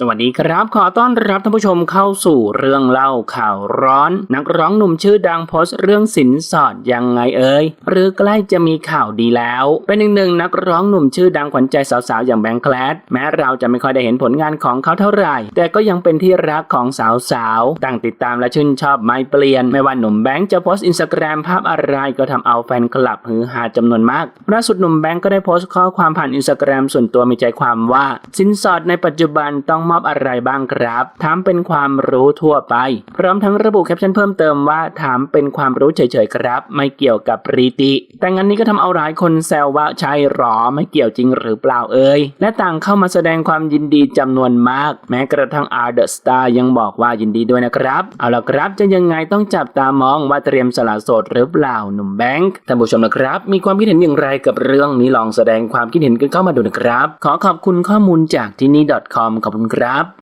สวัสดีครับ ขอต้อนรับท่านผู้ชมเข้าสู่เรื่องเล่าข่าวร้อน นักร้องหนุ่มชื่อดังโพสต์เรื่องสินสอดยังไงเอ่ยหรือใกล้จะมีข่าวดีแล้ว เป็นอีกหนึ่งนักร้องหนุ่มชื่อดังขวัญใจสาวๆอย่างแบงค์แคลดแม้เราจะไม่ค่อยได้เห็นผลงานของเขาเท่าไหร่ แต่ก็ยังเป็นที่รักของสาวๆต่างติดตามและชื่นชอบไม่เปลี่ยน ไม่ว่าหนุ่มแบงค์จะโพสต์อินสตาแกรมภาพอะไรก็ทำเอาแฟนคลับฮือฮาจำนวนมากล่าสุดหนุ่มแบงค์ก็ได้โพสต์ข้อความผ่านอินสตาแกรมส่วนตัวมีใจความว่า สินสอดในปัจจุบันต้องมอบอะไรบ้างครับ ถามเป็นความรู้ทั่วไป พร้อมทั้งระบุแคปชั่นเพิ่มเติมว่าถามเป็นความรู้เฉยๆครับ ไม่เกี่ยวกับปรีติ แต่งานนี้ก็ทำเอาหลายคนแซวว่าใช่หรอไม่เกี่ยวจริงหรือเปล่าเอ่ยและต่างเข้ามาแสดงความยินดีจำนวนมาก แม้กระทั่งอาร์เดอะสตาร์ยังบอกว่ายินดีด้วยนะครับ เอาละครับจะยังไงต้องจับตามองว่าเตรียมสละโสดหรือเปล่าหนุ่มแบงค์ท่านผู้ชมนะครับ มีความคิดเห็นอย่างไรกับเรื่องนี้ลองแสดงความคิดเห็นกันเข้ามาดูนะครับ ขอขอบคุณข้อมูลจากที่นี่ .com ขอบคุณครับ